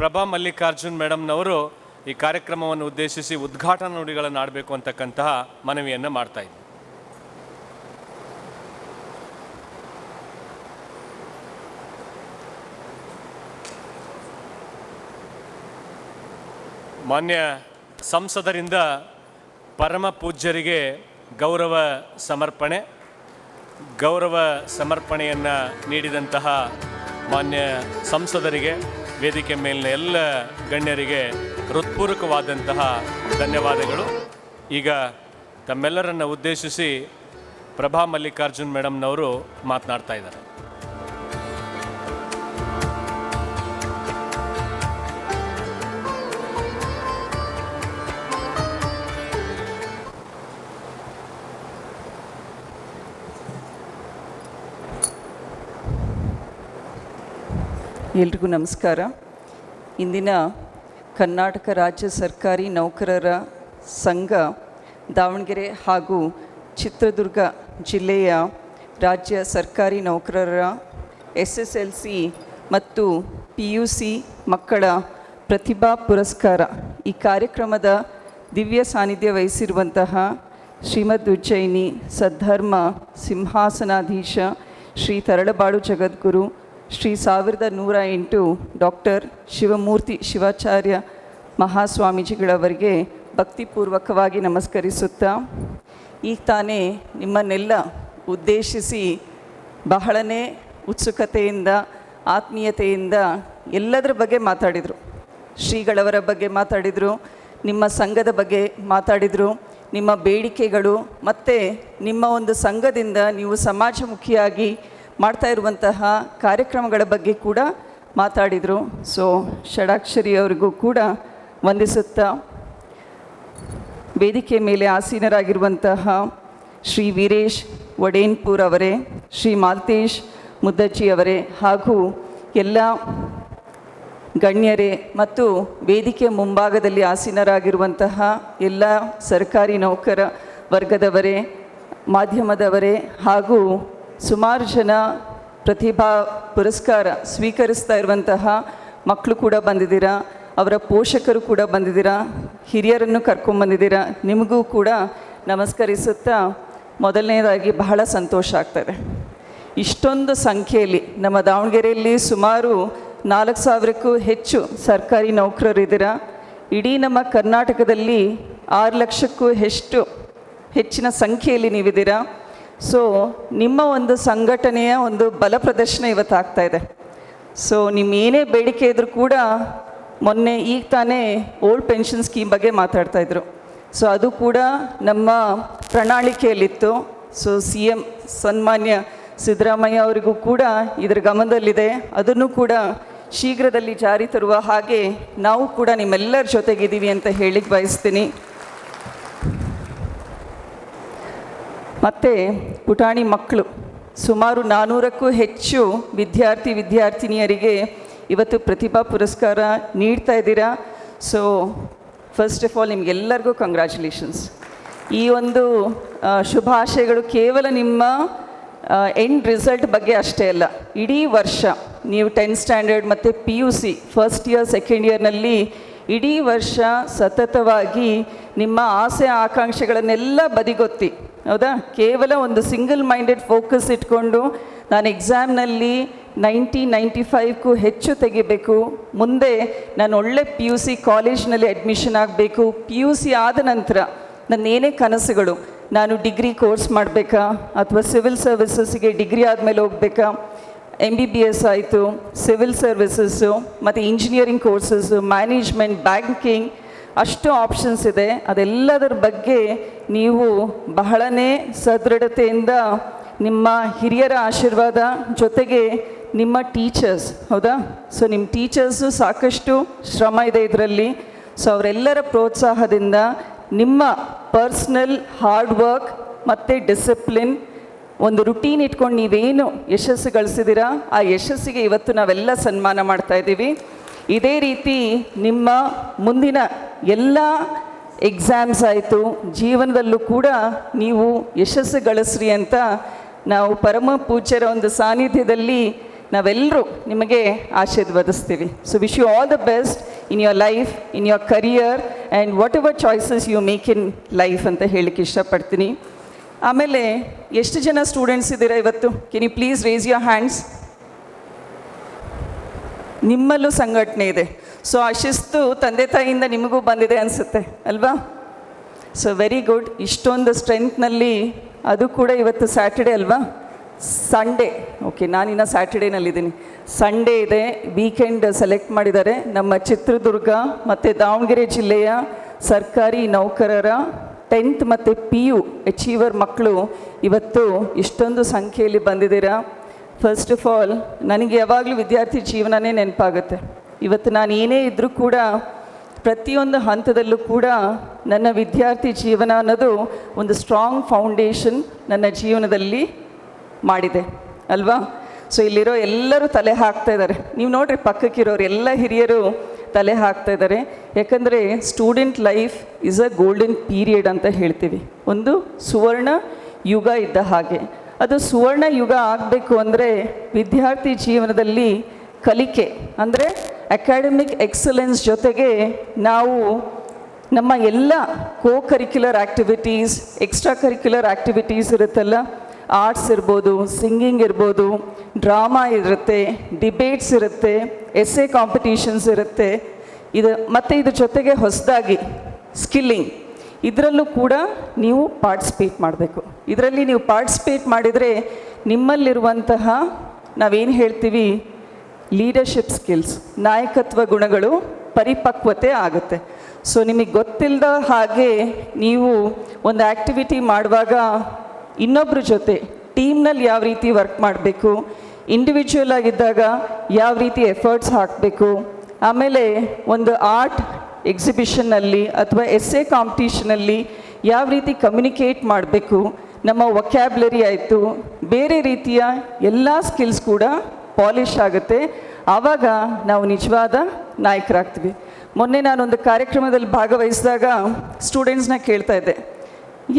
ಪ್ರಭಾ ಮಲ್ಲಿಕಾರ್ಜುನ್ ಮೇಡಮ್ನವರು ಈ ಕಾರ್ಯಕ್ರಮವನ್ನು ಉದ್ದೇಶಿಸಿ ಉದ್ಘಾಟನಾ ನುಡಿಗಳನ್ನು ಆಡಬೇಕು ಅಂತಕ್ಕಂತಹ ಮನವಿಯನ್ನು ಮಾಡ್ತಾ ಇದ್ದೀನಿ ಮಾನ್ಯ ಸಂಸದರಿಂದ ಪರಮ ಪೂಜ್ಯರಿಗೆ ಗೌರವ ಸಮರ್ಪಣೆ, ಗೌರವ ಸಮರ್ಪಣೆಯನ್ನು ನೀಡಿದಂತಹ ಮಾನ್ಯ ಸಂಸದರಿಗೆ ವೇದಿಕೆ ಮೇಲಿನ ಎಲ್ಲ ಗಣ್ಯರಿಗೆ ಹೃತ್ಪೂರ್ವಕವಾದಂತಹ ಧನ್ಯವಾದಗಳು. ಈಗ ತಮ್ಮೆಲ್ಲರನ್ನು ಉದ್ದೇಶಿಸಿ ಪ್ರಭಾ ಮಲ್ಲಿಕಾರ್ಜುನ್ ಮೇಡಮ್ನವರು ಮಾತನಾಡ್ತಾ ಇದ್ದಾರೆ. ಎಲ್ರಿಗೂ ನಮಸ್ಕಾರ. ಇಂದಿನ ಕರ್ನಾಟಕ ರಾಜ್ಯ ಸರ್ಕಾರಿ ನೌಕರರ ಸಂಘ ದಾವಣಗೆರೆ ಹಾಗೂ ಚಿತ್ರದುರ್ಗ ಜಿಲ್ಲೆಯ ರಾಜ್ಯ ಸರ್ಕಾರಿ ನೌಕರರ ಎಸ್ ಎಸ್ ಎಲ್ ಸಿ ಮತ್ತು ಪಿ ಯು ಸಿ ಮಕ್ಕಳ ಪ್ರತಿಭಾ ಪುರಸ್ಕಾರ ಈ ಕಾರ್ಯಕ್ರಮದ ದಿವ್ಯ ಸಾನ್ನಿಧ್ಯ ವಹಿಸಿರುವಂತಹ ಶ್ರೀಮದ್ ಉಜ್ಜಯಿನಿ ಸದ್ಧರ್ಮ ಸಿಂಹಾಸನಾಧೀಶ ಶ್ರೀ ತರಳಬಾಳು ಜಗದ್ಗುರು ಶ್ರೀ ಸಾವಿರದ ನೂರ ಎಂಟು ಡಾಕ್ಟರ್ ಶಿವಮೂರ್ತಿ ಶಿವಾಚಾರ್ಯ ಮಹಾಸ್ವಾಮೀಜಿಗಳವರಿಗೆ ಭಕ್ತಿಪೂರ್ವಕವಾಗಿ ನಮಸ್ಕರಿಸುತ್ತಾ ಈಗ ತಾನೇ ನಿಮ್ಮನ್ನೆಲ್ಲ ಉದ್ದೇಶಿಸಿ ಬಹಳನೇ ಉತ್ಸುಕತೆಯಿಂದ, ಆತ್ಮೀಯತೆಯಿಂದ ಎಲ್ಲದರ ಬಗ್ಗೆ ಮಾತಾಡಿದರು. ಶ್ರೀಗಳವರ ಬಗ್ಗೆ ಮಾತಾಡಿದರು, ನಿಮ್ಮ ಸಂಘದ ಬಗ್ಗೆ ಮಾತಾಡಿದರು, ನಿಮ್ಮ ಬೇಡಿಕೆಗಳು ಮತ್ತು ನಿಮ್ಮ ಒಂದು ಸಂಘದಿಂದ ನೀವು ಸಮಾಜಮುಖಿಯಾಗಿ ಮಾಡ್ತಾ ಇರುವಂತಹ ಕಾರ್ಯಕ್ರಮಗಳ ಬಗ್ಗೆ ಕೂಡ ಮಾತಾಡಿದರು. ಸೊ ಷಡಾಕ್ಷರಿ ಅವರಿಗೂ ಕೂಡ ವಂದಿಸುತ್ತಾ ವೇದಿಕೆ ಮೇಲೆ ಆಸೀನರಾಗಿರುವಂತಹ ಶ್ರೀ ವೀರೇಶ್ ವಡೇನ್ಪುರ್ ಅವರೇ, ಶ್ರೀ ಮಾಲ್ತೇಶ್ ಮುದ್ದಜ್ಜಿ ಅವರೇ ಹಾಗೂ ಎಲ್ಲ ಗಣ್ಯರೇ ಮತ್ತು ವೇದಿಕೆ ಮುಂಭಾಗದಲ್ಲಿ ಆಸೀನರಾಗಿರುವಂತಹ ಎಲ್ಲ ಸರ್ಕಾರಿ ನೌಕರ ವರ್ಗದವರೇ, ಮಾಧ್ಯಮದವರೇ ಹಾಗೂ ಸುಮಾರು ಜನ ಪ್ರತಿಭಾ ಪುರಸ್ಕಾರ ಸ್ವೀಕರಿಸ್ತಾ ಇರುವಂತಹ ಮಕ್ಕಳು ಕೂಡ ಬಂದಿದ್ದೀರಾ, ಅವರ ಪೋಷಕರು ಕೂಡ ಬಂದಿದ್ದೀರಾ, ಹಿರಿಯರನ್ನು ಕರ್ಕೊಂಬಂದಿದ್ದೀರಾ ನಿಮಗೂ ಕೂಡ ನಮಸ್ಕರಿಸುತ್ತಾ ಮೊದಲನೇದಾಗಿ ಬಹಳ ಸಂತೋಷ ಆಗ್ತದೆ. ಇಷ್ಟೊಂದು ಸಂಖ್ಯೆಯಲ್ಲಿ ನಮ್ಮ ದಾವಣಗೆರೆಯಲ್ಲಿ ಸುಮಾರು ನಾಲ್ಕು ಸಾವಿರಕ್ಕೂ ಹೆಚ್ಚು ಸರ್ಕಾರಿ ನೌಕರರಿದ್ದೀರಾ ಇಡೀ ನಮ್ಮ ಕರ್ನಾಟಕದಲ್ಲಿ ಆರು ಲಕ್ಷಕ್ಕೂ ಹೆಚ್ಚು ಹೆಚ್ಚಿನ ಸಂಖ್ಯೆಯಲ್ಲಿ ನೀವಿದ್ದೀರಾ. ಸೊ ನಿಮ್ಮ ಒಂದು ಸಂಘಟನೆಯ ಒಂದು ಬಲ ಪ್ರದರ್ಶನ ಇವತ್ತು ಆಗ್ತಾ ಇದೆ. ಸೊ ನಿಮ್ಮ ಏನೇ ಬೇಡಿಕೆ ಇದ್ರೂ ಕೂಡ ಮೊನ್ನೆ ಈಗ ತಾನೇ ಓಲ್ಡ್ ಪೆನ್ಷನ್ ಸ್ಕೀಮ್ ಬಗ್ಗೆ ಮಾತಾಡ್ತಾ ಇದ್ರು. ಸೊ ಅದು ಕೂಡ ನಮ್ಮ ಪ್ರಣಾಳಿಕೆಯಲ್ಲಿತ್ತು. ಸೊ ಸಿ ಎಂ ಸನ್ಮಾನ್ಯ ಸಿದ್ದರಾಮಯ್ಯ ಅವರಿಗೂ ಕೂಡ ಇದರ ಗಮನದಲ್ಲಿದೆ. ಅದನ್ನು ಕೂಡ ಶೀಘ್ರದಲ್ಲಿ ಜಾರಿ ತರುವ ಹಾಗೆ ನಾವು ಕೂಡ ನಿಮ್ಮೆಲ್ಲರ ಜೊತೆಗಿದ್ದೀವಿ ಅಂತ ಹೇಳಿಕ್ಕೆ ಬಯಸ್ತೀನಿ. ಮತ್ತು ಪುಟಾಣಿ ಮಕ್ಕಳು. ಸುಮಾರು ನಾನ್ನೂರಕ್ಕೂ ಹೆಚ್ಚು ವಿದ್ಯಾರ್ಥಿ ವಿದ್ಯಾರ್ಥಿನಿಯರಿಗೆ ಇವತ್ತು ಪ್ರತಿಭಾ ಪುರಸ್ಕಾರ ನೀಡ್ತಾ ಇದ್ದೀರಾ? ಸೊ ಫಸ್ಟ್ ಆಫ್ ಆಲ್ ನಿಮಗೆಲ್ಲರಿಗೂ ಕಂಗ್ರ್ಯಾಚುಲೇಷನ್ಸ್ ಈ ಒಂದು ಶುಭಾಶಯಗಳು ಕೇವಲ ನಿಮ್ಮ ಎಂಡ್ ರಿಸಲ್ಟ್ ಬಗ್ಗೆ ಅಷ್ಟೇ ಅಲ್ಲ. ಇಡೀ ವರ್ಷ, ನೀವು ಟೆಂತ್ ಸ್ಟ್ಯಾಂಡರ್ಡ್ ಮತ್ತು P U C first year second ಇಯರ್ನಲ್ಲಿ ಇಡೀ ವರ್ಷ ಸತತವಾಗಿ ನಿಮ್ಮ ಆಸೆ, ಆಕಾಂಕ್ಷೆಗಳನ್ನೆಲ್ಲ ಬದಿಗೊತ್ತಿ. ಹೌದಾ? ಕೇವಲ ಒಂದು ಸಿಂಗಲ್ ಮೈಂಡೆಡ್ ಫೋಕಸ್ ಇಟ್ಕೊಂಡು ನಾನು ಎಕ್ಸಾಮ್ನಲ್ಲಿ ನೈಂಟಿ ನೈಂಟಿ ಫೈವ್ಗೂ ಹೆಚ್ಚು ತೆಗಿಬೇಕು. ಮುಂದೆ ನಾನು ಒಳ್ಳೆ ಪಿ ಯು ಸಿ ಕಾಲೇಜ್ನಲ್ಲಿ ಅಡ್ಮಿಷನ್ ಆಗಬೇಕು. ಪಿ ಯು ಸಿ ಆದ ನಂತರ ನನ್ನ ಏನೇ ಕನಸುಗಳು, ನಾನು ಡಿಗ್ರಿ ಕೋರ್ಸ್ ಮಾಡಬೇಕಾ? ಅಥವಾ ಸಿವಿಲ್ ಸರ್ವಿಸಸ್ಗೆ ಡಿಗ್ರಿ ಆದಮೇಲೆ ಹೋಗಬೇಕಾ? ಎಂ ಬಿ ಬಿ ಎಸ್ ಆಯಿತು ಸಿವಿಲ್ ಸರ್ವಿಸಸ್ಸು ಮತ್ತು ಇಂಜಿನಿಯರಿಂಗ್ ಕೋರ್ಸಸ್ಸು ಮ್ಯಾನೇಜ್ಮೆಂಟ್ ಬ್ಯಾಂಕಿಂಗ್ ಅಷ್ಟು ಆಪ್ಷನ್ಸ್ ಇದೆ. ಅದೆಲ್ಲದರ ಬಗ್ಗೆ ನೀವು ಬಹಳನೇ ಸದೃಢತೆಯಿಂದ ನಿಮ್ಮ ಹಿರಿಯರ ಆಶೀರ್ವಾದ ಜೊತೆಗೆ ನಿಮ್ಮ ಟೀಚರ್ಸ್ ಹೌದಾ? ಸೊ ನಿಮ್ಮ ಟೀಚರ್ಸು ಸಾಕಷ್ಟು ಶ್ರಮ ಇದೆ ಇದರಲ್ಲಿ. ಸೊ ಅವರೆಲ್ಲರ ಪ್ರೋತ್ಸಾಹದಿಂದ ನಿಮ್ಮ ಪರ್ಸ್ನಲ್ ಹಾರ್ಡ್ ವರ್ಕ್ ಮತ್ತು ಡಿಸಿಪ್ಲಿನ್ ಒಂದು ರುಟೀನ್ ಇಟ್ಕೊಂಡು ನೀವೇನು ಯಶಸ್ಸು ಗಳಿಸಿದ್ದೀರಾ? ಆ ಯಶಸ್ಸಿಗೆ ಇವತ್ತು ನಾವೆಲ್ಲ ಸನ್ಮಾನ ಮಾಡ್ತಾ ಇದ್ದೀವಿ. ಇದೇ ರೀತಿ ನಿಮ್ಮ ಮುಂದಿನ ಎಲ್ಲ ಎಕ್ಸಾಮ್ಸ್ ಆಯಿತು, ಜೀವನದಲ್ಲೂ ಕೂಡ ನೀವು ಯಶಸ್ಸು ಗಳಿಸ್ರಿ ಅಂತ ನಾವು ಪರಮ ಪೂಜ್ಯರ ಒಂದು ಸಾನ್ನಿಧ್ಯದಲ್ಲಿ ನಾವೆಲ್ಲರೂ ನಿಮಗೆ ಆಶೀರ್ವದಿಸ್ತೀವಿ. So wish you all the best in your life in your career and whatever choices you make in life ಅಂತ ಹೇಳಕ್ಕೆ ಇಷ್ಟಪಡ್ತೀನಿ. ಆಮೇಲೆ ಎಷ್ಟು ಜನ ಸ್ಟೂಡೆಂಟ್ಸ್ ಇದ್ದೀರಾ ಇವತ್ತು? Can you please raise your hands ನಿಮ್ಮಲ್ಲೂ ಸಂಘಟನೆ ಇದೆ. ಸೊ ಆ ಶಿಸ್ತು ತಂದೆ ತಾಯಿಯಿಂದ ನಿಮಗೂ ಬಂದಿದೆ ಅನಿಸುತ್ತೆ, ಅಲ್ವಾ? ಸೊ ವೆರಿ ಗುಡ್ ಇಷ್ಟೊಂದು ಸ್ಟ್ರೆಂತ್ನಲ್ಲಿ ಅದು ಕೂಡ ಇವತ್ತು ಸ್ಯಾಟರ್ಡೆ ಅಲ್ವಾ? ಸಂಡೇ ಓಕೆ ನಾನಿನ್ನ ಸ್ಯಾಟರ್ಡೇನಲ್ಲಿದ್ದೀನಿ ಸಂಡೇ ಇದೆ ವೀಕೆಂಡ್ ಸೆಲೆಕ್ಟ್ ಮಾಡಿದ್ದಾರೆ. ನಮ್ಮ ಚಿತ್ರದುರ್ಗ ಮತ್ತು ದಾವಣಗೆರೆ ಜಿಲ್ಲೆಯ ಸರ್ಕಾರಿ ನೌಕರರ ಟೆಂತ್ ಮತ್ತು ಪಿ ಯು ಅಚೀವರ್ ಮಕ್ಕಳು ಇವತ್ತು ಇಷ್ಟೊಂದು ಸಂಖ್ಯೆಯಲ್ಲಿ ಬಂದಿದ್ದೀರಾ? ಫಸ್ಟ್ ಆಫ್ ಆಲ್ ನನಗೆ ಯಾವಾಗಲೂ ವಿದ್ಯಾರ್ಥಿ ಜೀವನನೇ ನೆನಪಾಗುತ್ತೆ. ಇವತ್ತು ನಾನು ಏನೇ ಇದ್ದರೂ ಕೂಡ ಪ್ರತಿಯೊಂದು ಹಂತದಲ್ಲೂ ಕೂಡ ನನ್ನ ವಿದ್ಯಾರ್ಥಿ ಜೀವನ ಅನ್ನೋದು ಒಂದು ಸ್ಟ್ರಾಂಗ್ ಫೌಂಡೇಶನ್ ನನ್ನ ಜೀವನದಲ್ಲಿ ಮಾಡಿದೆ. ಅಲ್ವಾ? ಸೊ ಇಲ್ಲಿರೋ ಎಲ್ಲರೂ ತಲೆ ಹಾಕ್ತಾ ಇದ್ದಾರೆ. ನೀವು ನೋಡ್ರಿ ಪಕ್ಕಕ್ಕಿರೋರು ಎಲ್ಲ ಹಿರಿಯರು ತಲೆ ಹಾಕ್ತಾ ಇದ್ದಾರೆ. ಯಾಕಂದರೆ student life is a golden period ಅಂತ ಹೇಳ್ತೀವಿ. ಒಂದು ಸುವರ್ಣ ಯುಗ ಇದ್ದ ಹಾಗೆ. ಅದು ಸುವರ್ಣ ಯುಗ ಆಗಬೇಕು ಅಂದರೆ ವಿದ್ಯಾರ್ಥಿ ಜೀವನದಲ್ಲಿ ಕಲಿಕೆ, ಅಂದರೆ ಅಕಾಡೆಮಿಕ್ ಎಕ್ಸಲೆನ್ಸ್ ಜೊತೆಗೆ ನಾವು ನಮ್ಮ ಎಲ್ಲ co curricular activities extra curricular activities ಇರುತ್ತಲ್ಲ ಆರ್ಟ್ಸ್ ಇರ್ಬೋದು ಸಿಂಗಿಂಗ್ ಇರ್ಬೋದು ಡ್ರಾಮಾ ಇರುತ್ತೆ ಡಿಬೇಟ್ಸ್ ಇರುತ್ತೆ ಎಸ್ಸೆ ಕಾಂಪಿಟೀಷನ್ಸ್ ಇರುತ್ತೆ. ಇದು, ಮತ್ತು ಇದ್ರ ಜೊತೆಗೆ ಹೊಸದಾಗಿ ಸ್ಕಿಲ್ಲಿಂಗ್ ಇದರಲ್ಲೂ ಕೂಡ ನೀವು ಪಾರ್ಟಿಸಿಪೇಟ್ ಮಾಡಬೇಕು. ಇದರಲ್ಲಿ ನೀವು ಪಾರ್ಟಿಸಿಪೇಟ್ ಮಾಡಿದರೆ ನಿಮ್ಮಲ್ಲಿರುವಂತಹ ನಾವೇನು ಹೇಳ್ತೀವಿ? ಲೀಡರ್ಶಿಪ್ ಸ್ಕಿಲ್ಸ್ ನಾಯಕತ್ವ ಗುಣಗಳು ಪರಿಪಕ್ವತೆ ಆಗುತ್ತೆ. ಸೊ ನಿಮಗೆ ಗೊತ್ತಿಲ್ಲದ ಹಾಗೆ ನೀವು ಒಂದು ಆ್ಯಕ್ಟಿವಿಟಿ ಮಾಡುವಾಗ ಇನ್ನೊಬ್ಬರ ಜೊತೆ ಟೀಮ್ನಲ್ಲಿ ಯಾವ ರೀತಿ ವರ್ಕ್ ಮಾಡಬೇಕು ಇಂಡಿವಿಜುವಲ್ ಆಗಿದ್ದಾಗ ಯಾವ ರೀತಿ ಎಫರ್ಟ್ಸ್ ಹಾಕಬೇಕು, ಆಮೇಲೆ ಒಂದು ಆರ್ಟ್ ಎಕ್ಸಿಬಿಷನ್ನಲ್ಲಿ ಅಥವಾ ಎಸ್ಸೆ ಕಾಂಪಿಟೀಷನಲ್ಲಿ ಯಾವ ರೀತಿ ಕಮ್ಯುನಿಕೇಟ್ ಮಾಡಬೇಕು, ನಮ್ಮ ವೊಕ್ಯಾಬ್ಲರಿ ಆಯಿತು, ಬೇರೆ ರೀತಿಯ ಎಲ್ಲ ಸ್ಕಿಲ್ಸ್ ಕೂಡ ಪಾಲಿಷ್ ಆಗುತ್ತೆ. ಆವಾಗ ನಾವು ನಿಜವಾದ ನಾಯಕರಾಗ್ತೀವಿ. ಮೊನ್ನೆ ನಾನೊಂದು ಕಾರ್ಯಕ್ರಮದಲ್ಲಿ ಭಾಗವಹಿಸಿದಾಗ ಸ್ಟೂಡೆಂಟ್ಸ್ನ ಕೇಳ್ತಾ ಇದ್ದೆ,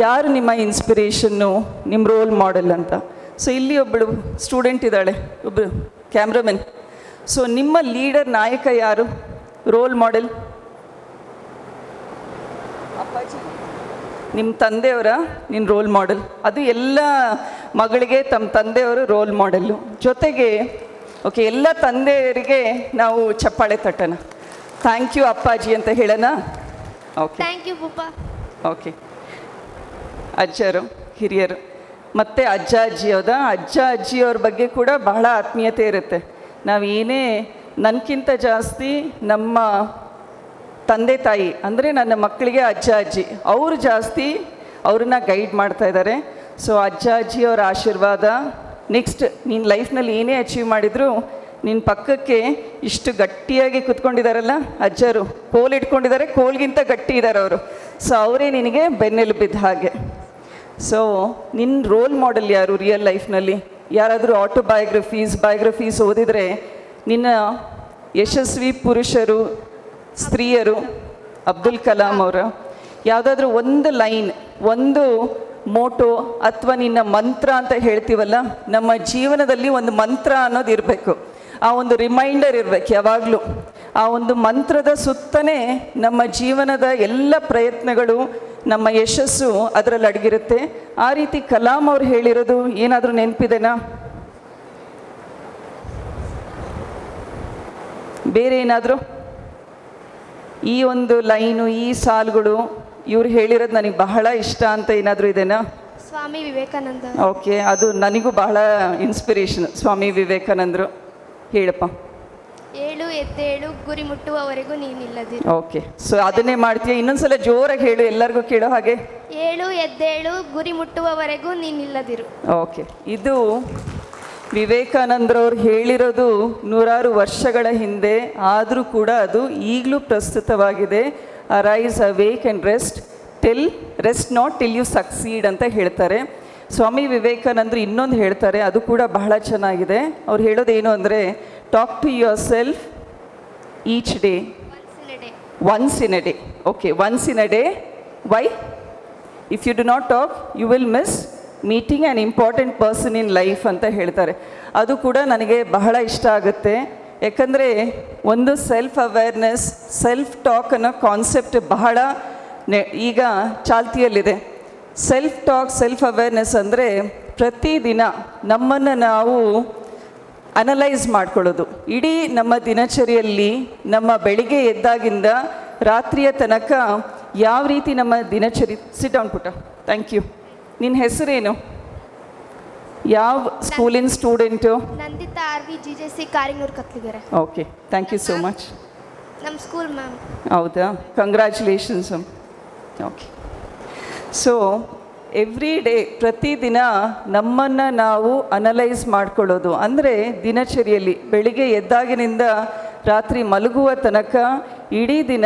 ಯಾರು ನಿಮ್ಮ ಇನ್ಸ್ಪಿರೇಷನ್ನು ನಿಮ್ಮ ರೋಲ್ ಮಾಡೆಲ್ ಅಂತ? ಸೊ ಇಲ್ಲಿ ಒಬ್ಬಳು ಸ್ಟೂಡೆಂಟ್ ಇದ್ದಾಳೆ ಒಬ್ಬರು ಕ್ಯಾಮ್ರಾಮನ್ ಸೊ ನಿಮ್ಮ ಲೀಡರ್ ನಾಯಕ ಯಾರು? ರೋಲ್ ಮಾಡೆಲ್ ನಿಮ್ಮ ತಂದೆಯವರ ನಿನ್ನ ರೋಲ್ ಮಾಡೆಲ್ ಅದು ಎಲ್ಲ ಮಗಳಿಗೆ ತಮ್ಮ ತಂದೆಯವರು ರೋಲ್ ಮಾಡೆಲ್ಲು ಜೊತೆಗೆ ಓಕೆ ಎಲ್ಲ ತಂದೆಯರಿಗೆ ನಾವು ಚಪ್ಪಾಳೆ ತಟ್ಟೋಣ. ಥ್ಯಾಂಕ್ ಯು ಅಪ್ಪಾಜಿ ಅಂತ ಹೇಳೋಣ. ಓಕೆ ಥ್ಯಾಂಕ್ ಯು ಓಕೆ ಅಜ್ಜರು ಹಿರಿಯರು ಮತ್ತು ಅಜ್ಜ ಅಜ್ಜಿಯವದ ಅಜ್ಜ ಅಜ್ಜಿಯವ್ರ ಬಗ್ಗೆ ಕೂಡ ಬಹಳ ಆತ್ಮೀಯತೆ ಇರುತ್ತೆ. ನಾವು ಏನೇ ನನಗಿಂತ ಜಾಸ್ತಿ ನಮ್ಮ ತಂದೆ ತಾಯಿ, ಅಂದರೆ ನನ್ನ ಮಕ್ಕಳಿಗೆ ಅಜ್ಜ, ಅಜ್ಜಿ, ಅವರು ಜಾಸ್ತಿ ಅವ್ರನ್ನ ಗೈಡ್ ಮಾಡ್ತಾ ಇದ್ದಾರೆ ಸೊ ಅಜ್ಜ, ಅಜ್ಜಿಯವರ ಆಶೀರ್ವಾದ ನೆಕ್ಸ್ಟ್ ನಿನ್ನ ಲೈಫ್ನಲ್ಲಿ ಏನೇ ಅಚೀವ್ ಮಾಡಿದ್ರು ನಿನ್ನ ಪಕ್ಕಕ್ಕೆ ಇಷ್ಟು ಗಟ್ಟಿಯಾಗಿ ಕುತ್ಕೊಂಡಿದ್ದಾರಲ್ಲ ಅಜ್ಜರು, ಕೋಲ್ ಇಟ್ಕೊಂಡಿದ್ದಾರೆ ಕೋಲ್ಗಿಂತ ಗಟ್ಟಿ ಇದ್ದಾರೆ ಅವರು. ಸೊ ಅವರೇ ನಿನಗೆ ಬೆನ್ನೆಲುಬಿದ್ದ ಹಾಗೆ. ಸೊ ನಿನ್ನ ರೋಲ್ ಮಾಡೆಲ್ ಯಾರು ರಿಯಲ್ ಲೈಫ್ನಲ್ಲಿ ಯಾರಾದರೂ ಆಟೋಬಯೋಗ್ರಫೀಸ್ ಬಯೋಗ್ರಫೀಸ್ ಓದಿದರೆ ನಿನ್ನ ಯಶಸ್ವಿ ಪುರುಷರು ಸ್ತ್ರೀಯರು, ಅಬ್ದುಲ್ ಕಲಾಂ ಅವರ, ಯಾವುದಾದ್ರೂ ಒಂದು ಲೈನ್, ಒಂದು ಮೋಟೋ ಅಥವಾ ನಿನ್ನ ಮಂತ್ರ ಅಂತ ಹೇಳ್ತೀವಲ್ಲ, ನಮ್ಮ ಜೀವನದಲ್ಲಿ ಒಂದು ಮಂತ್ರ ಅನ್ನೋದು ಇರಬೇಕು. ಆ ಒಂದು ರಿಮೈಂಡರ್ ಇರಬೇಕು ಯಾವಾಗಲೂ. ಆ ಒಂದು ಮಂತ್ರದ ಸುತ್ತನೇ ನಮ್ಮ ಜೀವನದ ಎಲ್ಲ ಪ್ರಯತ್ನಗಳು, ನಮ್ಮ ಯಶಸ್ಸು ಅದರಲ್ಲಿ ಅಡಗಿರುತ್ತೆ. ಆ ರೀತಿ ಕಲಾಂ ಅವ್ರು ಹೇಳಿರೋದು ಏನಾದರೂ ನೆನಪಿದೆನಾ? ಬೇರೆ ಏನಾದರೂ? ಈ ಒಂದು ಲೈನು ಈ ಸಾಲುಗಳು ಇವ್ರು ಹೇಳಿರೋದು ನನಗೆ ಬಹಳ ಇಷ್ಟ ಅಂತ ಏನಾದರೂ ಇದೆನಾ? ಸ್ವಾಮಿ ವಿವೇಕಾನಂದ. ಓಕೆ ಅದು ನನಗೂ ಬಹಳ ಇನ್ಸ್ಪಿರೇಷನ್ ಸ್ವಾಮಿ ವಿವೇಕಾನಂದರು ಹೇಳಪ್ಪ. ಏಳು ಎದ್ದೇಳು ಗುರಿ ಮುಟ್ಟುವವರೆಗೂ ನೀನಿಲ್ಲದಿರು. ಓಕೆ ಸೊ ಅದನ್ನೇ ಮಾಡ್ತೀಯ? ಇನ್ನೊಂದ್ಸಲ ಜೋರಾಗಿ ಹೇಳು ಎಲ್ಲರಿಗೂ ಕೇಳೋ ಹಾಗೆ. ಏಳು ಎದ್ದೇಳು ಗುರಿ ಮುಟ್ಟುವವರೆಗೂ ನೀನಿಲ್ಲದಿರು. ಓಕೆ ಇದು ವಿವೇಕಾನಂದರವ್ರು ಹೇಳಿರೋದು ನೂರಾರು ವರ್ಷಗಳ ಹಿಂದೆ, ಆದರೂ ಕೂಡ ಅದು ಈಗಲೂ ಪ್ರಸ್ತುತವಾಗಿದೆ. Arise wake and rest till rest not till you succeed ಅಂತ ಹೇಳ್ತಾರೆ. ಸ್ವಾಮಿ ವಿವೇಕಾನಂದರು ಇನ್ನೊಂದು ಹೇಳ್ತಾರೆ, ಅದು ಕೂಡ ಬಹಳ ಚೆನ್ನಾಗಿದೆ. ಅವ್ರು ಹೇಳೋದೇನು ಅಂದರೆ talk to yourself each day once in a day okay once in a day why if you do not talk you will not meeting an important person in life ಅಂತ ಹೇಳ್ತಾರೆ. ಅದು ಕೂಡ ನನಗೆ ಬಹಳ ಇಷ್ಟ ಆಗುತ್ತೆ. ಯಾಕಂದರೆ ಒಂದು ಸೆಲ್ಫ್ ಅವೇರ್ನೆಸ್ ಸೆಲ್ಫ್ ಟಾಕ್ ಅನ್ನೋ ಕಾನ್ಸೆಪ್ಟ್ ಬಹಳ ಈಗ ಚಾಲ್ತಿಯಲ್ಲಿದೆ. ಸೆಲ್ಫ್ ಟಾಕ್ ಸೆಲ್ಫ್ ಅವೇರ್ನೆಸ್ ಅಂದರೆ ಪ್ರತಿದಿನ ನಮ್ಮನ್ನು ನಾವು ಅನಲೈಸ್ ಮಾಡ್ಕೊಳ್ಳೋದು. ಇಡೀ ನಮ್ಮ ದಿನಚರಿಯಲ್ಲಿ ನಮ್ಮ ಬೆಳಿಗ್ಗೆ ಎದ್ದಾಗಿಂದ ರಾತ್ರಿಯ ತನಕ ಯಾವ ರೀತಿ ನಮ್ಮ ದಿನಚರಿ ಸಿಟ್ ಡೌನ್ ಪುಟ ಥ್ಯಾಂಕ್ ಯು ನಿನ್ನ ಹೆಸರೇನು? ಯಾವ ಸ್ಕೂಲಿನ student Nandita R V G J C Karinuru Katligere. Okay thank you so much ನಮ್ಮ ಸ್ಕೂಲ್ ಮ್ಯಾಮ್. ಹೌದಾ? Congratulations okay so every day ಪ್ರತಿದಿನ ನಮ್ಮನ್ನು ನಾವು ಅನಲೈಸ್ ಮಾಡ್ಕೊಳ್ಳೋದು. ಅಂದರೆ ದಿನಚರಿಯಲ್ಲಿ ಬೆಳಿಗ್ಗೆ ಎದ್ದಾಗಿನಿಂದ ರಾತ್ರಿ ಮಲಗುವ ತನಕ ಇಡೀ ದಿನ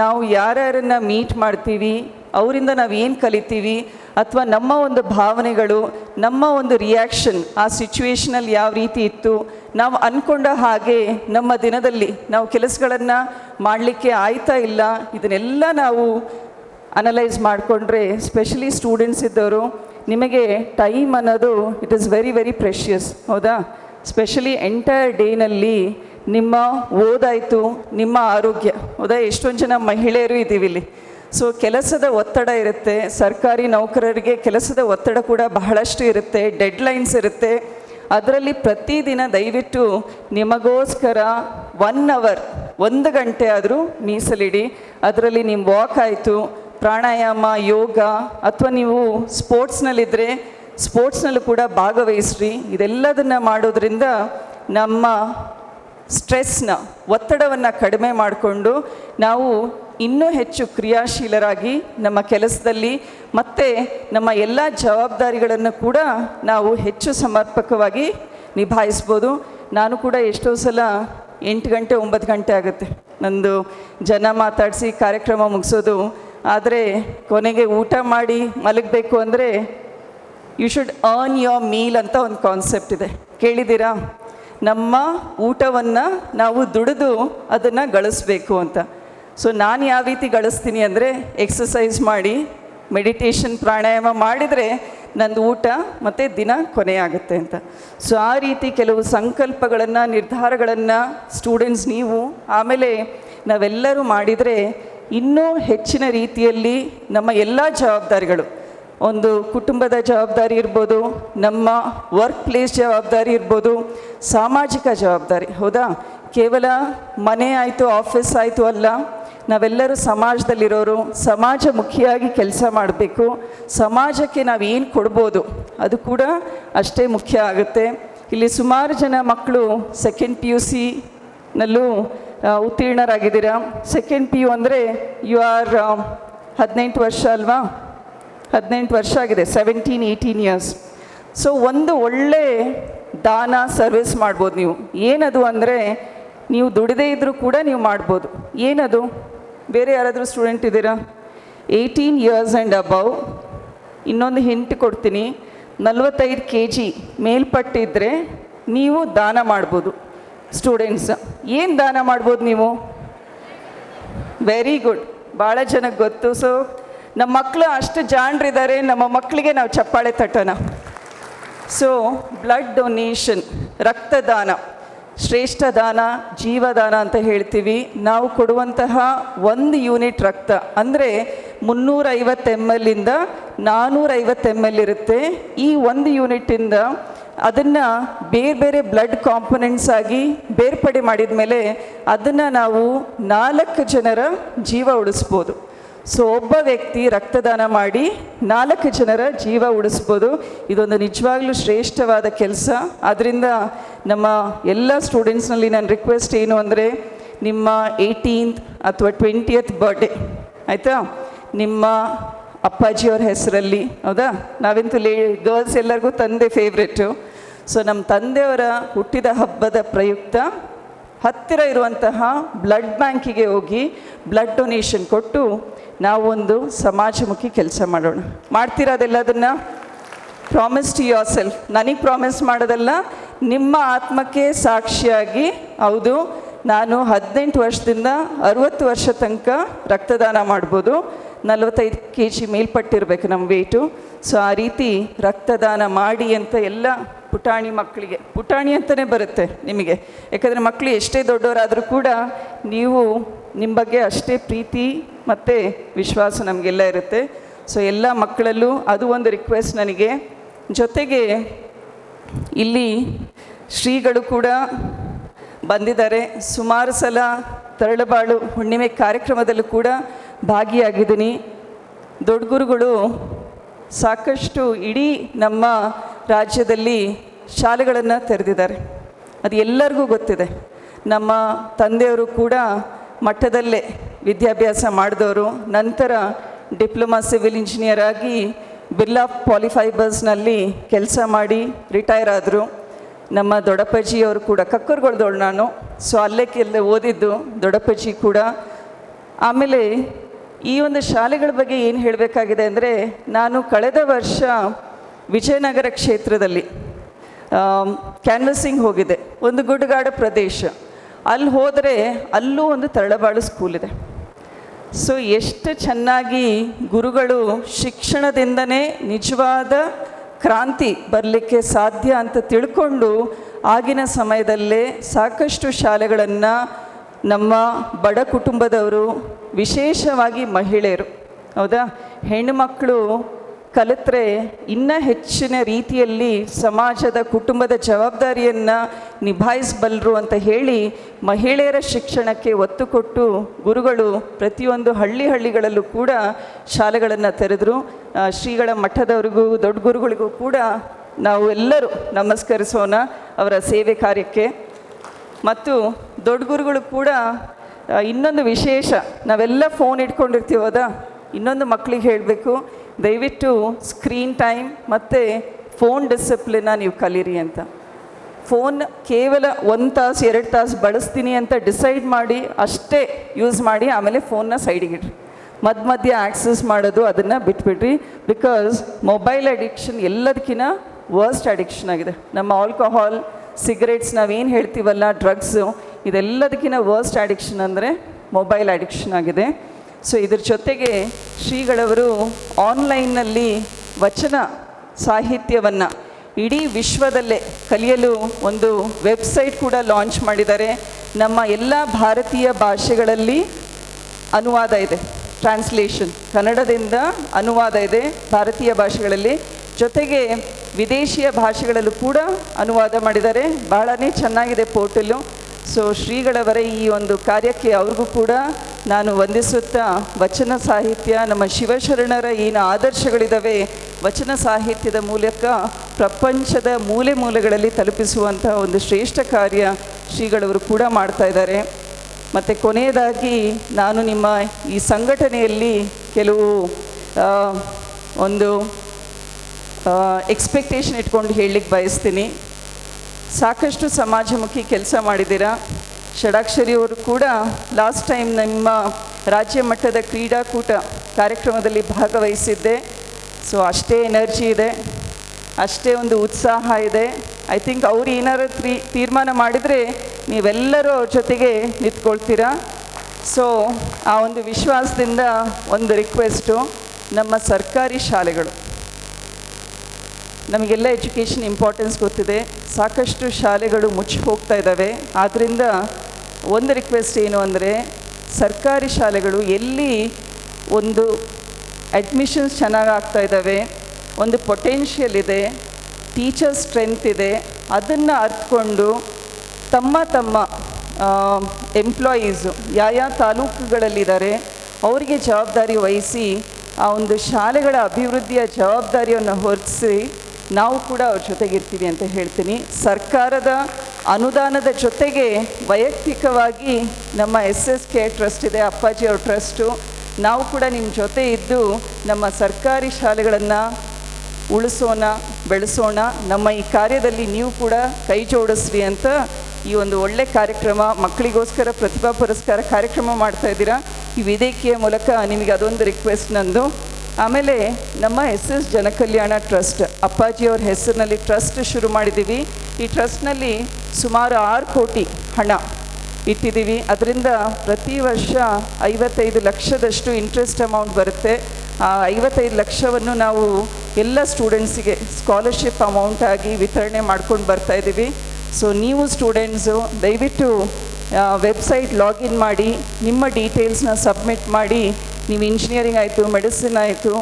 ನಾವು ಯಾರ್ಯಾರನ್ನು ಮೀಟ್ ಮಾಡ್ತೀವಿ, ಅವರಿಂದ ನಾವು ಏನು ಕಲಿತೀವಿ ಅಥವಾ ನಮ್ಮ ಒಂದು ಭಾವನೆಗಳು, ನಮ್ಮ ಒಂದು ರಿಯಾಕ್ಷನ್ ಆ ಸಿಚುವೇಷನಲ್ಲಿ ಯಾವ ರೀತಿ ಇತ್ತು, ನಾವು ಅಂದ್ಕೊಂಡ ಹಾಗೆ ನಮ್ಮ ದಿನದಲ್ಲಿ ನಾವು ಕೆಲಸಗಳನ್ನು ಮಾಡಲಿಕ್ಕೆ ಆಯ್ತಾ ಇಲ್ಲ, ಇದನ್ನೆಲ್ಲ ನಾವು ಅನಲೈಸ್ ಮಾಡಿಕೊಂಡ್ರೆ ಸ್ಪೆಷಲಿ ಸ್ಟೂಡೆಂಟ್ಸ್ ಇದ್ದವರು ನಿಮಗೆ ಟೈಮ್ ಅನ್ನೋದು it is very very precious ಹೌದಾ? ಸ್ಪೆಷಲಿ ಎಂಟೈರ್ ಡೇನಲ್ಲಿ ನಿಮ್ಮ ಓದಾಯಿತು, ನಿಮ್ಮ ಆರೋಗ್ಯ. ಹೌದಾ? ಎಷ್ಟೊಂದು ಜನ ಮಹಿಳೆಯರು ಇದ್ದೀವಿ ಇಲ್ಲಿ. ಸೊ ಕೆಲಸದ ಒತ್ತಡ ಇರುತ್ತೆ. ಸರ್ಕಾರಿ ನೌಕರರಿಗೆ ಕೆಲಸದ ಒತ್ತಡ ಕೂಡ ಬಹಳಷ್ಟು ಇರುತ್ತೆ. ಡೆಡ್ಲೈನ್ಸ್ ಇರುತ್ತೆ. ಅದರಲ್ಲಿ ಪ್ರತಿದಿನ ದಯವಿಟ್ಟು ನಿಮಗೋಸ್ಕರ ಒನ್ ಅವರ್ ಒಂದು ಗಂಟೆ ಆದರೂ ಮೀಸಲಿಡಿ. ಅದರಲ್ಲಿ ನಿಮ್ಮ ವಾಕ್ ಆಯಿತು. ಪ್ರಾಣಾಯಾಮ, ಯೋಗ, ಅಥವಾ ನೀವು ಸ್ಪೋರ್ಟ್ಸ್ನಲ್ಲಿದ್ದರೆ ಸ್ಪೋರ್ಟ್ಸ್ನಲ್ಲೂ ಕೂಡ ಭಾಗವಹಿಸ್ರಿ. ಇದೆಲ್ಲದನ್ನು ಮಾಡೋದ್ರಿಂದ ನಮ್ಮ ಸ್ಟ್ರೆಸ್ನ, ಒತ್ತಡವನ್ನು ಕಡಿಮೆ ಮಾಡಿಕೊಂಡು ನಾವು ಇನ್ನೂ ಹೆಚ್ಚು ಕ್ರಿಯಾಶೀಲರಾಗಿ ನಮ್ಮ ಕೆಲಸದಲ್ಲಿ ಮತ್ತು ನಮ್ಮ ಎಲ್ಲ ಜವಾಬ್ದಾರಿಗಳನ್ನು ಕೂಡ ನಾವು ಹೆಚ್ಚು ಸಮರ್ಪಕವಾಗಿ ನಿಭಾಯಿಸ್ಬೋದು. ನಾನು ಕೂಡ ಎಷ್ಟೋ ಸಲ ಎಂಟು ಗಂಟೆ, ಒಂಬತ್ತು ಗಂಟೆ ಆಗುತ್ತೆ ನಂದು ಜನ ಮಾತಾಡಿಸಿ ಕಾರ್ಯಕ್ರಮ ಮುಗಿಸೋದು. ಆದರೆ ಕೊನೆಗೆ ಊಟ ಮಾಡಿ ಮಲಗಬೇಕು ಅಂದರೆ you should earn your meal ಅಂತ ಒಂದು ಕಾನ್ಸೆಪ್ಟ್ ಇದೆ. ಕೇಳಿದ್ದೀರಾ? ನಮ್ಮ ಊಟವನ್ನು ನಾವು ದುಡಿದು ಅದನ್ನು ಗಳಿಸ್ಬೇಕು ಅಂತ. ಸೊ ನಾನು ಯಾವ ರೀತಿ ಗಳಿಸ್ತೀನಿ ಅಂದರೆ ಎಕ್ಸಸೈಸ್ ಮಾಡಿ ಮೆಡಿಟೇಷನ್ ಪ್ರಾಣಾಯಾಮ ಮಾಡಿದರೆ ನಂದು ಊಟ ಮತ್ತು ದಿನ ಕೊನೆಯಾಗುತ್ತೆ ಅಂತ. ಸೊ ಆ ರೀತಿ ಕೆಲವು ಸಂಕಲ್ಪಗಳನ್ನು, ನಿರ್ಧಾರಗಳನ್ನು ಸ್ಟೂಡೆಂಟ್ಸ್ ನೀವು ಆಮೇಲೆ ನಾವೆಲ್ಲರೂ ಮಾಡಿದರೆ ಇನ್ನೂ ಹೆಚ್ಚಿನ ರೀತಿಯಲ್ಲಿ ನಮ್ಮ ಎಲ್ಲ ಜವಾಬ್ದಾರಿಗಳು ಒಂದು ಕುಟುಂಬದ ಜವಾಬ್ದಾರಿ ಇರ್ಬೋದು, ನಮ್ಮ ವರ್ಕ್ ಪ್ಲೇಸ್ ಜವಾಬ್ದಾರಿ ಇರ್ಬೋದು, ಸಾಮಾಜಿಕ ಜವಾಬ್ದಾರಿ, ಹೌದಾ? ಕೇವಲ ಮನೆ ಆಯಿತು ಆಫೀಸ್ ಆಯಿತು ಅಲ್ಲ, ನಾವೆಲ್ಲರೂ ಸಮಾಜದಲ್ಲಿರೋರು ಸಮಾಜಮುಖಿಯಾಗಿ ಕೆಲಸ ಮಾಡಬೇಕು, ಸಮಾಜಕ್ಕೆ ನಾವು ಏನು ಕೊಡ್ಬೋದು, ಅದು ಕೂಡ ಅಷ್ಟೇ ಮುಖ್ಯ ಆಗುತ್ತೆ. ಇಲ್ಲಿ ಸುಮಾರು ಜನ ಮಕ್ಕಳು ಸೆಕೆಂಡ್ ಪಿ ಯು ಸಿನಲ್ಲೂ ಉತ್ತೀರ್ಣರಾಗಿದ್ದೀರಾ? ಸೆಕೆಂಡ್ ಪಿ ಯು ಅಂದರೆ ಯು ಆರ್ ಹದಿನೆಂಟು ವರ್ಷ ಅಲ್ವಾ? ಹದಿನೆಂಟು ವರ್ಷ ಆಗಿದೆ ಸೆವೆಂಟೀನ್ ಏಯ್ಟೀನ್ ಇಯರ್ಸ್ ಸೊ ಒಂದು ಒಳ್ಳೆ ದಾನ ಸರ್ವಿಸ್ ಮಾಡ್ಬೋದು ನೀವು. ಏನದು ಅಂದರೆ, ನೀವು ದುಡಿದೇ ಇದ್ದರೂ ಕೂಡ ನೀವು ಮಾಡ್ಬೋದು. ಏನದು? ಬೇರೆ ಯಾರಾದರೂ ಸ್ಟೂಡೆಂಟ್ ಇದ್ದೀರಾ? ಏಯ್ಟೀನ್ ಇಯರ್ಸ್ ಆ್ಯಂಡ್ ಅಬವ್ ಇನ್ನೊಂದು ಹಿಂಟ್ ಕೊಡ್ತೀನಿ. ನಲ್ವತ್ತೈದು ಕೆ ಜಿ ಮೇಲ್ಪಟ್ಟಿದ್ದರೆ ನೀವು ದಾನ ಮಾಡ್ಬೋದು ಸ್ಟೂಡೆಂಟ್ಸ್ ಏನು ದಾನ ಮಾಡ್ಬೋದು ನೀವು? ವೆರಿ ಗುಡ್ ಭಾಳ ಜನಕ್ಕೆ ಗೊತ್ತು. ಸೊ ನಮ್ಮ ಮಕ್ಕಳು ಅಷ್ಟು ಜಾಣರಿದ್ದಾರೆ ನಮ್ಮ ಮಕ್ಕಳಿಗೆ ನಾವು ಚಪ್ಪಾಳೆ ತಟ್ಟೋಣ. ಸೊ ಬ್ಲಡ್ ಡೊನೇಷನ್ ರಕ್ತದಾನ ಶ್ರೇಷ್ಠ ದಾನ ಜೀವದಾನ ಅಂತ ಹೇಳ್ತೀವಿ. ನಾವು ಕೊಡುವಂತಹ ಒಂದು ಯೂನಿಟ್ ರಕ್ತ, ಅಂದರೆ ಮುನ್ನೂರೈವತ್ತು ಎಂ ಎಲ್ಲಿಂದ ನಾನ್ನೂರೈವತ್ತು ಎಂ ಎಲ್ ಇರುತ್ತೆ. ಈ ಒಂದು ಯೂನಿಟಿಂದ ಅದನ್ನು ಬೇರೆ ಬೇರೆ ಬ್ಲಡ್ ಕಾಂಪೊನೆಂಟ್ಸ್ ಆಗಿ ಬೇರ್ಪಡೆ ಮಾಡಿದ ಮೇಲೆ ಅದನ್ನು ನಾವು ನಾಲ್ಕು ಜನರ ಜೀವ ಉಳಿಸ್ಬೋದು. ಸೊ ಒಬ್ಬ ವ್ಯಕ್ತಿ ರಕ್ತದಾನ ಮಾಡಿ ನಾಲ್ಕು ಜನರ ಜೀವ ಉಳಿಸ್ಬೋದು. ಇದೊಂದು ನಿಜವಾಗ್ಲೂ ಶ್ರೇಷ್ಠವಾದ ಕೆಲಸ. ಅದರಿಂದ ನಮ್ಮ ಎಲ್ಲ ಸ್ಟೂಡೆಂಟ್ಸ್ನಲ್ಲಿ ನನ್ನ ರಿಕ್ವೆಸ್ಟ್ ಏನು ಅಂದರೆ ನಿಮ್ಮ ಏಯ್ಟೀನ್ತ್ ಅಥವಾ ಟ್ವೆಂಟಿಯತ್ ಬರ್ಡೇ ಆಯಿತಾ? ನಿಮ್ಮ ಅಪ್ಪಾಜಿಯವ್ರ ಹೆಸರಲ್ಲಿ. ಹೌದಾ? ನಾವಂತೂ ಲೇ ಗರ್ಲ್ಸ್ ಎಲ್ಲರಿಗೂ ತಂದೆ ಫೇವ್ರೆಟು ಸೊ ನಮ್ಮ ತಂದೆಯವರ ಹುಟ್ಟಿದ ಹಬ್ಬದ ಪ್ರಯುಕ್ತ ಹತ್ತಿರ ಇರುವಂತಹ ಬ್ಲಡ್ ಬ್ಯಾಂಕಿಗೆ ಹೋಗಿ ಬ್ಲಡ್ ಡೊನೇಷನ್ ಕೊಟ್ಟು ನಾವೊಂದು ಸಮಾಜಮುಖಿ ಕೆಲಸ ಮಾಡೋಣ. ಮಾಡ್ತೀರಾ ಅದೆಲ್ಲದನ್ನು ಪ್ರಾಮಿಸ್ ಟು ಯೋರ್ ಸೆಲ್ಫ್ ನನಗೆ ಪ್ರಾಮಿಸ್ ಮಾಡೋದಲ್ಲ, ನಿಮ್ಮ ಆತ್ಮಕ್ಕೆ ಸಾಕ್ಷಿಯಾಗಿ, ಹೌದು, ನಾನು ಹದಿನೆಂಟು ವರ್ಷದಿಂದ ಅರುವತ್ತು ವರ್ಷ ತನಕ ರಕ್ತದಾನ ಮಾಡ್ಬೋದು. ನಲವತ್ತೈದು ಕೆ ಜಿ ಮೇಲ್ಪಟ್ಟಿರ್ಬೇಕು ನಮ್ಮ ವೇಟು ಸೊ ಆ ರೀತಿ ರಕ್ತದಾನ ಮಾಡಿ ಅಂತ ಎಲ್ಲ ಪುಟಾಣಿ ಮಕ್ಕಳಿಗೆ, ಪುಟಾಣಿ ಅಂತಲೇ ಬರುತ್ತೆ ನಿಮಗೆ. ಯಾಕಂದರೆ ಮಕ್ಕಳು ಎಷ್ಟೇ ದೊಡ್ಡವರಾದರೂ ಕೂಡ ನೀವು ನಿಮ್ಮ ಬಗ್ಗೆ ಅಷ್ಟೇ ಪ್ರೀತಿ ಮತ್ತು ವಿಶ್ವಾಸ ನಮಗೆಲ್ಲ ಇರುತ್ತೆ. ಸೊ ಎಲ್ಲ ಮಕ್ಕಳಲ್ಲೂ ಅದು ಒಂದು ರಿಕ್ವೆಸ್ಟ್ ನನಗೆ. ಜೊತೆಗೆ ಇಲ್ಲಿ ಶ್ರೀಗಳು ಕೂಡ ಬಂದಿದ್ದಾರೆ. ಸುಮಾರು ಸಲ ತರಳಬಾಳು ಹುಣ್ಣಿಮೆ ಕಾರ್ಯಕ್ರಮದಲ್ಲೂ ಕೂಡ ಭಾಗಿಯಾಗಿದ್ದೀನಿ. ದೊಡ್ಡ ಗುರುಗಳು ಸಾಕಷ್ಟು ಇಡೀ ನಮ್ಮ ರಾಜ್ಯದಲ್ಲಿ ಶಾಲೆಗಳನ್ನು ತೆರೆದಿದ್ದಾರೆ. ಅದು ಎಲ್ಲರಿಗೂ ಗೊತ್ತಿದೆ. ನಮ್ಮ ತಂದೆಯವರು ಕೂಡ ಮಟ್ಟದಲ್ಲೇ ವಿದ್ಯಾಭ್ಯಾಸ ಮಾಡಿದವರು. ನಂತರ ಡಿಪ್ಲೊಮಾ ಸಿವಿಲ್ ಇಂಜಿನಿಯರ್ ಆಗಿ ಬಿರ್ಲಾ ಪಾಲಿಫೈಬರ್ಸ್ನಲ್ಲಿ ಕೆಲಸ ಮಾಡಿ ರಿಟೈರ್ ಆದರು. ನಮ್ಮ ದೊಡ್ಡಪ್ಪಾಜಿಯವರು ಕೂಡ ಕಕ್ಕರ್ಗೊಳ್ದವಳು ನಾನು. ಸೊ ಅಲ್ಲೇ ಕೆಲ್ಲ ಓದಿದ್ದು ದೊಡ್ಡಪ್ಪಾಜಿ ಕೂಡ. ಆಮೇಲೆ ಈ ಒಂದು ಶಾಲೆಗಳ ಬಗ್ಗೆ ಏನು ಹೇಳಬೇಕಾಗಿದೆ ಅಂದರೆ, ನಾನು ಕಳೆದ ವರ್ಷ ವಿಜಯನಗರ ಕ್ಷೇತ್ರದಲ್ಲಿ ಕ್ಯಾನ್ವಸಿಂಗ್ ಹೋಗಿದೆ ಒಂದು ಗುಡ್ಡಗಾಡು ಪ್ರದೇಶ. ಅಲ್ಲಿ ಹೋದರೆ ಅಲ್ಲೂ ಒಂದು ತರಳಬಾಳು ಸ್ಕೂಲ್ ಇದೆ. ಸೊ ಎಷ್ಟು ಚೆನ್ನಾಗಿ ಗುರುಗಳು ಶಿಕ್ಷಣದಿಂದನೇ ನಿಜವಾದ ಕ್ರಾಂತಿ ಬರಲಿಕ್ಕೆ ಸಾಧ್ಯ ಅಂತ ತಿಳ್ಕೊಂಡು ಆಗಿನ ಸಮಯದಲ್ಲೇ ಸಾಕಷ್ಟು ಶಾಲೆಗಳನ್ನು ನಮ್ಮ ಬಡ ಕುಟುಂಬದವರು ವಿಶೇಷವಾಗಿ ಮಹಿಳೆಯರು. ಹೌದಾ? ಹೆಣ್ಣುಮಕ್ಕಳು ಕಲಿತ್ರೆ ಇನ್ನೂ ಹೆಚ್ಚಿನ ರೀತಿಯಲ್ಲಿ ಸಮಾಜದ ಕುಟುಂಬದ ಜವಾಬ್ದಾರಿಯನ್ನು ನಿಭಾಯಿಸಬಲ್ಲರು ಅಂತ ಹೇಳಿ ಮಹಿಳೆಯರ ಶಿಕ್ಷಣಕ್ಕೆ ಒತ್ತು ಕೊಟ್ಟು ಗುರುಗಳು ಪ್ರತಿಯೊಂದು ಹಳ್ಳಿ ಹಳ್ಳಿಗಳಲ್ಲೂ ಕೂಡ ಶಾಲೆಗಳನ್ನು ತೆರೆದರು. ಶ್ರೀಗಳ ಮಠದವರಿಗೂ ದೊಡ್ಡ ಗುರುಗಳಿಗೂ ಕೂಡ ನಾವು ಎಲ್ಲರೂ ನಮಸ್ಕರಿಸೋಣ ಅವರ ಸೇವೆ ಕಾರ್ಯಕ್ಕೆ. ಮತ್ತು ದೊಡ್ಡ ಗುರುಗಳು ಕೂಡ ಇನ್ನೊಂದು ವಿಶೇಷ, ನಾವೆಲ್ಲ ಫೋನ್ ಇಟ್ಕೊಂಡಿರ್ತೀವಿ ಹೌದಾ ಇನ್ನೊಂದು ಮಕ್ಕಳಿಗೆ ಹೇಳಬೇಕು. ದಯವಿಟ್ಟು ಸ್ಕ್ರೀನ್ ಟೈಮ್ ಮತ್ತು ಫೋನ್ ಡಿಸಿಪ್ಲಿನ ನೀವು ಕಲೀರಿ ಅಂತ. ಫೋನ್ ಕೇವಲ ಒಂದು ತಾಸು, ಎರಡು ತಾಸು ಬಳಸ್ತೀನಿ ಅಂತ ಡಿಸೈಡ್ ಮಾಡಿ ಅಷ್ಟೇ ಯೂಸ್ ಮಾಡಿ ಆಮೇಲೆ ಫೋನ್ನ ಸೈಡಿಗೆ ಇಡ್ರಿ. ಮಧ್ಯ ಮಧ್ಯ ಆಕ್ಸಸ್ ಮಾಡೋದು ಅದನ್ನು ಬಿಟ್ಬಿಡ್ರಿ ಬಿಕಾಸ್ ಮೊಬೈಲ್ ಅಡಿಕ್ಷನ್ ಎಲ್ಲದಕ್ಕಿಂತ ವರ್ಸ್ಟ್ ಅಡಿಕ್ಷನ್ ಆಗಿದೆ. ನಮ್ಮ ಆಲ್ಕೋಹಾಲ್ ಸಿಗರೇಟ್ಸ್ ನಾವೇನು ಹೇಳ್ತೀವಲ್ಲ ಡ್ರಗ್ಸು ಇದೆಲ್ಲದಕ್ಕಿಂತ ವರ್ಸ್ಟ್ ಅಡಿಕ್ಷನ್ ಅಂದರೆ ಮೊಬೈಲ್ ಅಡಿಕ್ಷನ್ ಆಗಿದೆ. ಸೊ ಇದ್ರ ಜೊತೆಗೆ ಶ್ರೀಗಳವರು ಆನ್ಲೈನ್ನಲ್ಲಿ ವಚನ ಸಾಹಿತ್ಯವನ್ನು ಇಡೀ ವಿಶ್ವದಲ್ಲೇ ಕಲಿಯಲು ಒಂದು ವೆಬ್ಸೈಟ್ ಕೂಡ ಲಾಂಚ್ ಮಾಡಿದ್ದಾರೆ. ನಮ್ಮ ಎಲ್ಲ ಭಾರತೀಯ ಭಾಷೆಗಳಲ್ಲಿ ಅನುವಾದ ಇದೆ. ಟ್ರಾನ್ಸ್ಲೇಷನ್ ಕನ್ನಡದಿಂದ ಅನುವಾದ ಇದೆ ಭಾರತೀಯ ಭಾಷೆಗಳಲ್ಲಿ. ಜೊತೆಗೆ ವಿದೇಶಿಯ ಭಾಷೆಗಳಲ್ಲೂ ಕೂಡ ಅನುವಾದ ಮಾಡಿದ್ದಾರೆ. ಬಹಳನೇ ಚೆನ್ನಾಗಿದೆ ಪೋರ್ಟಲು ಸೊ ಶ್ರೀಗಳವರ ಈ ಒಂದು ಕಾರ್ಯಕ್ಕೆ ಅವ್ರಿಗೂ ಕೂಡ ನಾನು ವಂದಿಸುತ್ತಾ ವಚನ ಸಾಹಿತ್ಯ, ನಮ್ಮ ಶಿವಶರಣರ ಏನು ಆದರ್ಶಗಳಿದ್ದಾವೆ ವಚನ ಸಾಹಿತ್ಯದ ಮೂಲಕ ಪ್ರಪಂಚದ ಮೂಲೆ ಮೂಲೆಗಳಲ್ಲಿ ತಲುಪಿಸುವಂಥ ಒಂದು ಶ್ರೇಷ್ಠ ಕಾರ್ಯ ಶ್ರೀಗಳವರು ಕೂಡ ಮಾಡ್ತಾ ಇದ್ದಾರೆ. ಮತ್ತು ಕೊನೆಯದಾಗಿ ನಾನು ನಿಮ್ಮ ಈ ಸಂಘಟನೆಯಲ್ಲಿ ಕೆಲವು ಒಂದು ಎಕ್ಸ್ಪೆಕ್ಟೇಷನ್ ಇಟ್ಕೊಂಡು ಹೇಳಲಿಕ್ಕೆ ಬಯಸ್ತೀನಿ. ಸಾಕಷ್ಟು ಸಮಾಜಮುಖಿ ಕೆಲಸ ಮಾಡಿದ್ದೀರಾ? ಷಡಾಕ್ಷರಿಯವರು ಕೂಡ ಲಾಸ್ಟ್ ಟೈಮ್ ನಿಮ್ಮ ರಾಜ್ಯ ಮಟ್ಟದ ಕ್ರೀಡಾಕೂಟ ಕಾರ್ಯಕ್ರಮದಲ್ಲಿ ಭಾಗವಹಿಸಿದ್ದೆ. ಸೊ ಅಷ್ಟೇ ಎನರ್ಜಿ ಇದೆ, ಅಷ್ಟೇ ಒಂದು ಉತ್ಸಾಹ ಇದೆ. ಐ ಥಿಂಕ್ ಅವ್ರು ಏನಾರು ತ್ರೀ ತೀರ್ಮಾನ ಮಾಡಿದರೆ ನೀವೆಲ್ಲರೂ ಅವ್ರ ಜೊತೆಗೆ ನಿಂತ್ಕೊಳ್ತೀರಾ? ಸೊ ಆ ಒಂದು ವಿಶ್ವಾಸದಿಂದ ಒಂದು ರಿಕ್ವೆಸ್ಟು ನಮ್ಮ ಸರ್ಕಾರಿ ಶಾಲೆಗಳು. ನಮಗೆಲ್ಲ ಎಜುಕೇಷನ್ ಇಂಪಾರ್ಟೆನ್ಸ್ ಗೊತ್ತಿದೆ. ಸಾಕಷ್ಟು ಶಾಲೆಗಳು ಮುಚ್ಚಿ ಹೋಗ್ತಾ ಇದ್ದಾವೆ. ಆದ್ದರಿಂದ ಒಂದು ರಿಕ್ವೆಸ್ಟ್ ಏನು ಅಂದರೆ, ಸರ್ಕಾರಿ ಶಾಲೆಗಳು ಎಲ್ಲಿ ಒಂದು ಅಡ್ಮಿಷನ್ಸ್ ಚೆನ್ನಾಗಿ ಆಗ್ತಾ ಇದ್ದಾವೆ, ಒಂದು ಪೊಟೆನ್ಷಿಯಲ್ ಇದೆ ಟೀಚರ್ ಸ್ಟ್ರೆಂತ್ ಇದೆ, ಅದನ್ನು ಅರ್ಥಕೊಂಡು ತಮ್ಮ ತಮ್ಮ ಎಂಪ್ಲಾಯೀಸು ಯಾವ ತಾಲೂಕುಗಳಲ್ಲಿದ್ದಾರೆ, ಅವರಿಗೆ ಜವಾಬ್ದಾರಿ ವಹಿಸಿ ಆ ಒಂದು ಶಾಲೆಗಳ ಅಭಿವೃದ್ಧಿಯ ಜವಾಬ್ದಾರಿಯನ್ನು ಹೊರಿಸಿ ನಾವು ಕೂಡ ಅವ್ರ ಜೊತೆಗಿರ್ತೀವಿ ಅಂತ ಹೇಳ್ತೀನಿ. ಸರ್ಕಾರದ ಅನುದಾನದ ಜೊತೆಗೆ ವೈಯಕ್ತಿಕವಾಗಿ ನಮ್ಮ ಎಸ್ ಎಸ್ ಕೆ ಟ್ರಸ್ಟ್ ಇದೆ, ಅಪ್ಪಾಜಿ ಅವ್ರ ಟ್ರಸ್ಟು. ನಾವು ಕೂಡ ನಿಮ್ಮ ಜೊತೆ ಇದ್ದು ನಮ್ಮ ಸರ್ಕಾರಿ ಶಾಲೆಗಳನ್ನು ಉಳಿಸೋಣ, ಬೆಳೆಸೋಣ. ನಮ್ಮ ಈ ಕಾರ್ಯದಲ್ಲಿ ನೀವು ಕೂಡ ಕೈ ಜೋಡಿಸ್ರಿ ಅಂತ ಈ ಒಂದು ಒಳ್ಳೆ ಕಾರ್ಯಕ್ರಮ, ಮಕ್ಕಳಿಗೋಸ್ಕರ ಪ್ರತಿಭಾ ಪುರಸ್ಕಾರ ಕಾರ್ಯಕ್ರಮ ಮಾಡ್ತಾ ಇದ್ದೀರಾ. ಈ ವೇದಿಕೆಯ ಮೂಲಕ ನಿಮಗೆ ಅದೊಂದು ರಿಕ್ವೆಸ್ಟ್ ನಂದು. ಆಮೇಲೆ ನಮ್ಮ ಎಸ್ ಎಸ್ ಜನಕಲ್ಯಾಣ ಟ್ರಸ್ಟ್, ಅಪ್ಪಾಜಿಯವ್ರ ಹೆಸರಿನಲ್ಲಿ ಟ್ರಸ್ಟ್ ಶುರು ಮಾಡಿದ್ದೀವಿ. ಈ ಟ್ರಸ್ಟ್ನಲ್ಲಿ ಸುಮಾರು ಆರು ಕೋಟಿ ಹಣ ಇಟ್ಟಿದ್ದೀವಿ. ಅದರಿಂದ ಪ್ರತಿ ವರ್ಷ ಐವತ್ತೈದು ಲಕ್ಷದಷ್ಟು ಇಂಟ್ರೆಸ್ಟ್ ಅಮೌಂಟ್ ಬರುತ್ತೆ. ಆ ಐವತ್ತೈದು ಲಕ್ಷವನ್ನು ನಾವು ಎಲ್ಲ ಸ್ಟೂಡೆಂಟ್ಸಿಗೆ ಸ್ಕಾಲರ್ಶಿಪ್ ಅಮೌಂಟ್ ಆಗಿ ವಿತರಣೆ ಮಾಡ್ಕೊಂಡು ಬರ್ತಾ ಇದ್ದೀವಿ. ಸೊ ನೀವು ಸ್ಟೂಡೆಂಟ್ಸು ದಯವಿಟ್ಟು ವೆಬ್ಸೈಟ್ ಲಾಗಿನ್ ಮಾಡಿ, ನಿಮ್ಮ ಡೀಟೇಲ್ಸ್ನ ಸಬ್ಮಿಟ್ ಮಾಡಿ ನೀವು ಇಂಜಿನಿಯರಿಂಗ್ ಆಯಿತು ಮೆಡಿಸಿನ್ ಆಯಿತು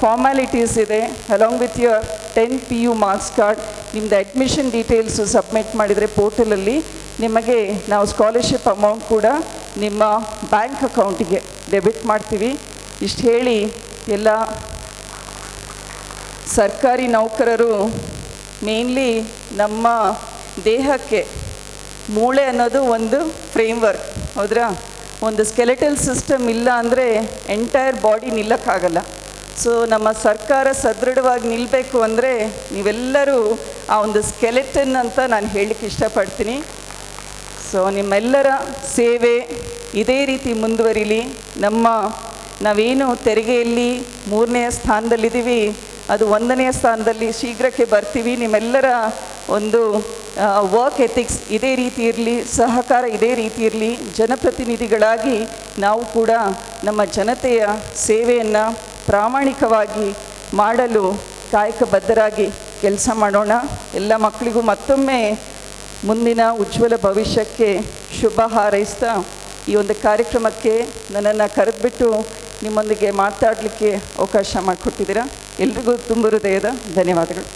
ಫಾರ್ಮ್ಯಾಲಿಟೀಸ್ ಇದೆ. Along with your ten P U marks card ನಿಮ್ಮದು ಅಡ್ಮಿಷನ್ ಡೀಟೇಲ್ಸು ಸಬ್ಮಿಟ್ ಮಾಡಿದರೆ ಪೋರ್ಟಲಲ್ಲಿ ನಿಮಗೆ ನಾವು ಸ್ಕಾಲರ್ಶಿಪ್ ಅಮೌಂಟ್ ಕೂಡ ನಿಮ್ಮ ಬ್ಯಾಂಕ್ ಅಕೌಂಟಿಗೆ ಡೆಬಿಟ್ ಮಾಡ್ತೀವಿ. ಇಷ್ಟು ಹೇಳಿ ಎಲ್ಲ ಸರ್ಕಾರಿ ನೌಕರರು ಮೇನ್ಲಿ ನಮ್ಮ ದೇಹಕ್ಕೆ ಮೂಳೆ ಅನ್ನೋದು ಒಂದು ಫ್ರೇಮ್ವರ್ಕ್ ಹೌದ್ರಾ? ಒಂದು ಸ್ಕೆಲೆಟಲ್ ಸಿಸ್ಟಮ್ ಇಲ್ಲ ಅಂದರೆ ಎಂಟೈರ್ ಬಾಡಿ ನಿಲ್ಲಕ್ಕಾಗಲ್ಲ. ಸೊ ನಮ್ಮ ಸರ್ಕಾರ ಸದೃಢವಾಗಿ ನಿಲ್ಲಬೇಕು ಅಂದರೆ ನೀವೆಲ್ಲರೂ ಆ ಒಂದು ಸ್ಕೆಲೆಟನ್ ಅಂತ ನಾನು ಹೇಳಲಿಕ್ಕೆ ಇಷ್ಟಪಡ್ತೀನಿ. ಸೊ ನಿಮ್ಮೆಲ್ಲರ ಸೇವೆ ಇದೇ ರೀತಿ ಮುಂದುವರಿಲಿ. ನಮ್ಮ ನಾವೇನು ತೆರಿಗೆಯಲ್ಲಿ ಮೂರನೆಯ ಸ್ಥಾನದಲ್ಲಿದ್ದೀವಿ, ಅದು ಒಂದನೆಯ ಸ್ಥಾನದಲ್ಲಿ ಶೀಘ್ರಕ್ಕೆ ಬರ್ತೀವಿ. ನಿಮ್ಮೆಲ್ಲರ ಒಂದು ವರ್ಕ್ ಎಥಿಕ್ಸ್ ಇದೇ ರೀತಿ ಇರಲಿ, ಸಹಕಾರ ಇದೇ ರೀತಿ ಇರಲಿ, ಜನಪ್ರತಿನಿಧಿಗಳಾಗಿ ನಾವು ಕೂಡ ನಮ್ಮ ಜನತೆಯ ಸೇವೆಯನ್ನು ಪ್ರಾಮಾಣಿಕವಾಗಿ ಮಾಡಲು ಕಾಯಕಬದ್ಧರಾಗಿ ಕೆಲಸ ಮಾಡೋಣ. ಎಲ್ಲ ಮಕ್ಕಳಿಗೂ ಮತ್ತೊಮ್ಮೆ ಮುಂದಿನ ಉಜ್ವಲ ಭವಿಷ್ಯಕ್ಕೆ ಶುಭ ಹಾರೈಸ್ತಾ ಈ ಒಂದು ಕಾರ್ಯಕ್ರಮಕ್ಕೆ ನನ್ನನ್ನು ಕರೆದುಬಿಟ್ಟು ನಿಮ್ಮೊಂದಿಗೆ ಮಾತಾಡಲಿಕ್ಕೆ ಅವಕಾಶ ಮಾಡಿಕೊಟ್ಟಿದ್ದೀರಾ? ಎಲ್ರಿಗೂ ತುಂಬ ಹೃದಯದ ಧನ್ಯವಾದಗಳು.